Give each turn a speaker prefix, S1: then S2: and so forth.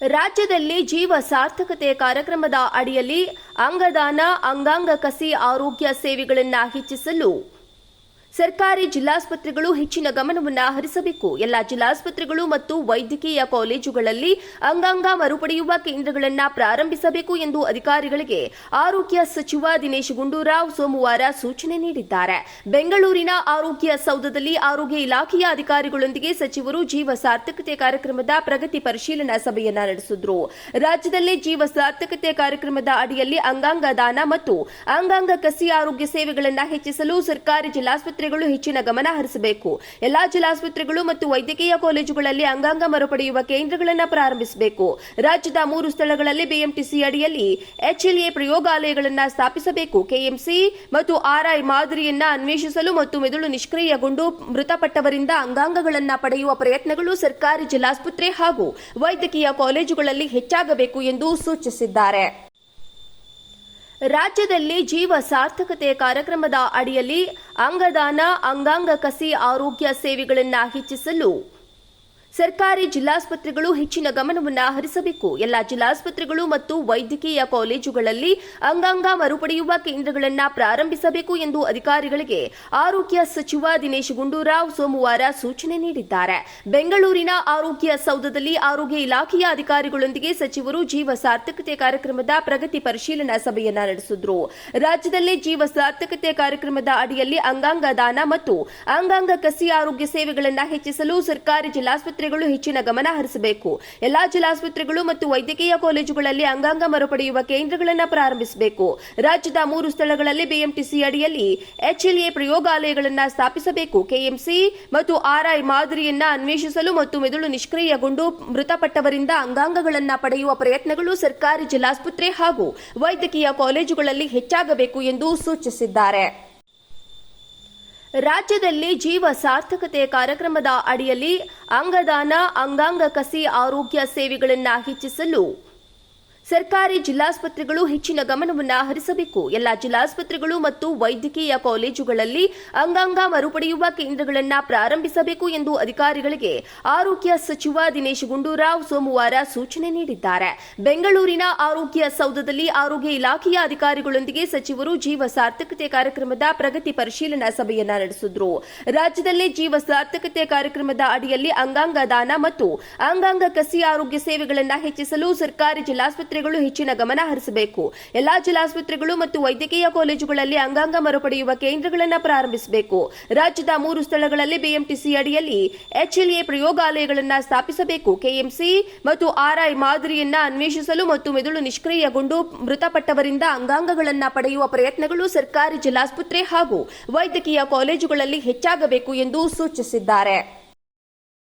S1: ರಾಜ್ಯದಲ್ಲಿ ಜೀವ ಸಾರ್ಥಕತೆ ಕಾರ್ಯಕ್ರಮದ ಅಡಿಯಲ್ಲಿ ಅಂಗದಾನ ಅಂಗಾಂಗ ಕಸಿ ಆರೋಗ್ಯ ಸೇವೆಗಳನ್ನು ಹೆಚ್ಚಿಸಲು ಸರ್ಕಾರಿ ಜಿಲ್ಲಾಸ್ಪತ್ರೆಗಳು ಹೆಚ್ಚಿನ ಗಮನವನ್ನು ಹರಿಸಬೇಕು. ಎಲ್ಲಾ ಜಿಲ್ಲಾಸ್ಪತ್ರೆಗಳು ಮತ್ತು ವೈದ್ಯಕೀಯ ಕಾಲೇಜುಗಳಲ್ಲಿ ಅಂಗಾಂಗ ಮರುಪಡೆಯುವ ಕೇಂದ್ರಗಳನ್ನು ಪ್ರಾರಂಭಿಸಬೇಕು ಎಂದು ಅಧಿಕಾರಿಗಳಿಗೆ ಆರೋಗ್ಯ ಸಚಿವ ದಿನೇಶ್ ಗುಂಡೂರಾವ್ ಸೋಮವಾರ ಸೂಚನೆ ನೀಡಿದ್ದಾರೆ. ಬೆಂಗಳೂರಿನ ಆರೋಗ್ಯ ಸೌಧದಲ್ಲಿ ಆರೋಗ್ಯ ಇಲಾಖೆಯ ಅಧಿಕಾರಿಗಳೊಂದಿಗೆ ಸಚಿವರು ಜೀವ ಸಾರ್ಥಕತೆ ಕಾರ್ಯಕ್ರಮದ ಪ್ರಗತಿ ಪರಿಶೀಲನಾ ಸಭೆಯನ್ನು ನಡೆಸಿದ್ರು. ರಾಜ್ಯದಲ್ಲಿ ಜೀವ ಸಾರ್ಥಕತೆ ಕಾರ್ಯಕ್ರಮದ ಅಡಿಯಲ್ಲಿ ಅಂಗಾಂಗ ದಾನ ಮತ್ತು ಅಂಗಾಂಗ ಕಸಿ ಆರೋಗ್ಯ ಸೇವೆಗಳನ್ನು ಹೆಚ್ಚಿಸಲು ಸರ್ಕಾರಿ ಜಿಲ್ಲಾಸ್ಪತ್ರೆಗಳು ಹೆಚ್ಚಿನ ಗಮನ ಹರಿಸಬೇಕು. ಎಲ್ಲಾ ಜಿಲ್ಲಾಸ್ಪತ್ರೆಗಳು ಮತ್ತು ವೈದ್ಯಕೀಯ ಕಾಲೇಜುಗಳಲ್ಲಿ ಅಂಗಾಂಗ ಮರುಪಡೆಯುವ ಕೇಂದ್ರಗಳನ್ನು ಪ್ರಾರಂಭಿಸಬೇಕು. ರಾಜ್ಯದ ಮೂರು ಸ್ಥಳಗಳಲ್ಲಿ ಬಿಎಂಟಿಸಿ ಅಡಿಯಲ್ಲಿ ಎಚ್ಎಲ್ಎ ಪ್ರಯೋಗಾಲಯಗಳನ್ನು ಸ್ಥಾಪಿಸಬೇಕು. ಕೆಎಂಸಿ ಮತ್ತು ಆರ್ಐ ಮಾದರಿಯನ್ನ ಅನ್ವೇಷಿಸಲು ಮತ್ತು ಮೆದುಳು ನಿಷ್ಕ್ರಿಯಗೊಂಡು ಮೃತಪಟ್ಟವರಿಂದ ಅಂಗಾಂಗಗಳನ್ನು ಪಡೆಯುವ ಪ್ರಯತ್ನಗಳು ಸರ್ಕಾರಿ ಜಿಲ್ಲಾಸ್ಪತ್ರೆ ಹಾಗೂ ವೈದ್ಯಕೀಯ ಕಾಲೇಜುಗಳಲ್ಲಿ ಹೆಚ್ಚಾಗಬೇಕು ಎಂದು ಸೂಚಿಸಿದ್ದಾರೆ. ರಾಜ್ಯದಲ್ಲಿ ಜೀವ ಸಾರ್ಥಕತೆ ಕಾರ್ಯಕ್ರಮದ ಅಡಿಯಲ್ಲಿ ಅಂಗದಾನ ಅಂಗಾಂಗ ಕಸಿ ಆರೋಗ್ಯ ಸೇವೆಗಳನ್ನು ಹೆಚ್ಚಿಸಲು ಸರ್ಕಾರಿ ಜಿಲ್ಲಾಸ್ಪತ್ರೆಗಳು ಹೆಚ್ಚಿನ ಗಮನವನ್ನು ಹರಿಸಬೇಕು. ಎಲ್ಲಾ ಜಿಲ್ಲಾಸ್ಪತ್ರೆಗಳು ಮತ್ತು ವೈದ್ಯಕೀಯ ಕಾಲೇಜುಗಳಲ್ಲಿ ಅಂಗಾಂಗ ಮರುಪಡೆಯುವ ಕೇಂದ್ರಗಳನ್ನು ಪ್ರಾರಂಭಿಸಬೇಕು ಎಂದು ಅಧಿಕಾರಿಗಳಿಗೆ ಆರೋಗ್ಯ ಸಚಿವ ದಿನೇಶ್ ಗುಂಡೂರಾವ್ ಸೋಮವಾರ ಸೂಚನೆ ನೀಡಿದ್ದಾರೆ. ಬೆಂಗಳೂರಿನ ಆರೋಗ್ಯ ಸೌಧದಲ್ಲಿ ಆರೋಗ್ಯ ಇಲಾಖೆಯ ಅಧಿಕಾರಿಗಳೊಂದಿಗೆ ಸಚಿವರು ಜೀವ ಸಾರ್ಥಕತೆ ಕಾರ್ಯಕ್ರಮದ ಪ್ರಗತಿ ಪರಿಶೀಲನಾ ಸಭೆಯನ್ನು ನಡೆಸಿದ್ರು. ರಾಜ್ಯದಲ್ಲಿ ಜೀವ ಸಾರ್ಥಕತೆ ಕಾರ್ಯಕ್ರಮದ ಅಡಿಯಲ್ಲಿ ಅಂಗಾಂಗ ದಾನ ಮತ್ತು ಅಂಗಾಂಗ ಕಸಿ ಆರೋಗ್ಯ ಸೇವೆಗಳನ್ನು ಹೆಚ್ಚಿಸಲು ಸರ್ಕಾರಿ ಜಿಲ್ಲಾಸ್ಪತ್ರೆಗಳು ಹೆಚ್ಚಿನ ಗಮನ ಹರಿಸಬೇಕು. ಎಲ್ಲಾ ಜಿಲ್ಲಾಸ್ಪತ್ರೆಗಳು ಮತ್ತು ವೈದ್ಯಕೀಯ ಕಾಲೇಜುಗಳಲ್ಲಿ ಅಂಗಾಂಗ ಮರುಪಡೆಯುವ ಕೇಂದ್ರಗಳನ್ನು ಪ್ರಾರಂಭಿಸಬೇಕು. ರಾಜ್ಯದ ಮೂರು ಸ್ಥಳಗಳಲ್ಲಿ ಬಿಎಂಟಿಸಿ ಅಡಿಯಲ್ಲಿ ಎಚ್ಎಲ್ಎ ಪ್ರಯೋಗಾಲಯಗಳನ್ನು ಸ್ಥಾಪಿಸಬೇಕು. ಕೆಎಂಸಿ ಮತ್ತು ಆರ್ಐ ಮಾದರಿಯನ್ನ ಅನ್ವೇಷಿಸಲು ಮತ್ತು ಮೆದುಳು ನಿಷ್ಕ್ರಿಯಗೊಂಡು ಮೃತಪಟ್ಟವರಿಂದ ಅಂಗಾಂಗಗಳನ್ನು ಪಡೆಯುವ ಪ್ರಯತ್ನಗಳು ಸರ್ಕಾರಿ ಜಿಲ್ಲಾಸ್ಪತ್ರೆ ಹಾಗೂ ವೈದ್ಯಕೀಯ ಕಾಲೇಜುಗಳಲ್ಲಿ ಹೆಚ್ಚಾಗಬೇಕು ಎಂದು ಸೂಚಿಸಿದ್ದಾರೆ. ರಾಜ್ಯದಲ್ಲಿ ಜೀವ ಸಾರ್ಥಕತೆ ಕಾರ್ಯಕ್ರಮದ ಅಡಿಯಲ್ಲಿ ಅಂಗದಾನ ಅಂಗಾಂಗ ಕಸಿ ಆರೋಗ್ಯ ಸೇವೆಗಳನ್ನು ಹೆಚ್ಚಿಸಲು ಸರ್ಕಾರಿ ಜಿಲ್ಲಾಸ್ಪತ್ರೆಗಳು ಹೆಚ್ಚಿನ ಗಮನವನ್ನು ಹರಿಸಬೇಕು. ಎಲ್ಲ ಜಿಲ್ಲಾಸ್ಪತ್ರೆಗಳು ಮತ್ತು ವೈದ್ಯಕೀಯ ಕಾಲೇಜುಗಳಲ್ಲಿ ಅಂಗಾಂಗ ಮರುಪಡೆಯುವ ಕೇಂದ್ರಗಳನ್ನು ಪ್ರಾರಂಭಿಸಬೇಕು ಎಂದು ಅಧಿಕಾರಿಗಳಿಗೆ ಆರೋಗ್ಯ ಸಚಿವ ದಿನೇಶ್ ಗುಂಡೂರಾವ್ ಸೋಮವಾರ ಸೂಚನೆ ನೀಡಿದ್ದಾರೆ. ಬೆಂಗಳೂರಿನ ಆರೋಗ್ಯ ಸೌಧದಲ್ಲಿ ಆರೋಗ್ಯ ಇಲಾಖೆಯ ಅಧಿಕಾರಿಗಳೊಂದಿಗೆ ಸಚಿವರು ಜೀವ ಸಾರ್ಥಕತೆ ಕಾರ್ಯಕ್ರಮದ ಪ್ರಗತಿ ಪರಿಶೀಲನಾ ಸಭೆಯನ್ನ ನಡೆಸಿದ್ರು. ರಾಜ್ಯದಲ್ಲಿ ಜೀವ ಸಾರ್ಥಕತೆ ಕಾರ್ಯಕ್ರಮದ ಅಡಿಯಲ್ಲಿ ಅಂಗಾಂಗ ದಾನ ಮತ್ತು ಅಂಗಾಂಗ ಕಸಿ ಆರೋಗ್ಯ ಸೇವೆಗಳನ್ನು ಹೆಚ್ಚಿಸಲು ಸರ್ಕಾರಿ ಜಿಲ್ಲಾಸ್ಪತ್ರೆಗಳು ಹೆಚ್ಚಿನ ಗಮನ ಹರಿಸಬೇಕು. ಎಲ್ಲಾ ಜಿಲ್ಲಾಸ್ಪತ್ರೆಗಳು ಮತ್ತು ವೈದ್ಯಕೀಯ ಕಾಲೇಜುಗಳಲ್ಲಿ ಅಂಗಾಂಗ ಮರುಪಡೆಯುವ ಕೇಂದ್ರಗಳನ್ನು ಪ್ರಾರಂಭಿಸಬೇಕು. ರಾಜ್ಯದ ಮೂರು ಸ್ಥಳಗಳಲ್ಲಿ ಬಿಎಂಟಿಸಿ ಅಡಿಯಲ್ಲಿ ಎಚ್ಎಲ್ಎ ಪ್ರಯೋಗಾಲಯಗಳನ್ನು ಸ್ಥಾಪಿಸಬೇಕು. ಕೆಎಂಸಿ ಮತ್ತು ಆರ್ಐ ಮಾದರಿಯನ್ನ ಅನ್ವೇಷಿಸಲು ಮತ್ತು ಮೆದುಳು ನಿಷ್ಕ್ರಿಯಗೊಂಡು ಮೃತಪಟ್ಟವರಿಂದ ಅಂಗಾಂಗಗಳನ್ನು ಪಡೆಯುವ ಪ್ರಯತ್ನಗಳು ಸರ್ಕಾರಿ ಜಿಲ್ಲಾಸ್ಪತ್ರೆ ಹಾಗೂ ವೈದ್ಯಕೀಯ ಕಾಲೇಜುಗಳಲ್ಲಿ ಹೆಚ್ಚಾಗಬೇಕು ಎಂದು ಸೂಚಿಸಿದ್ದಾರೆ.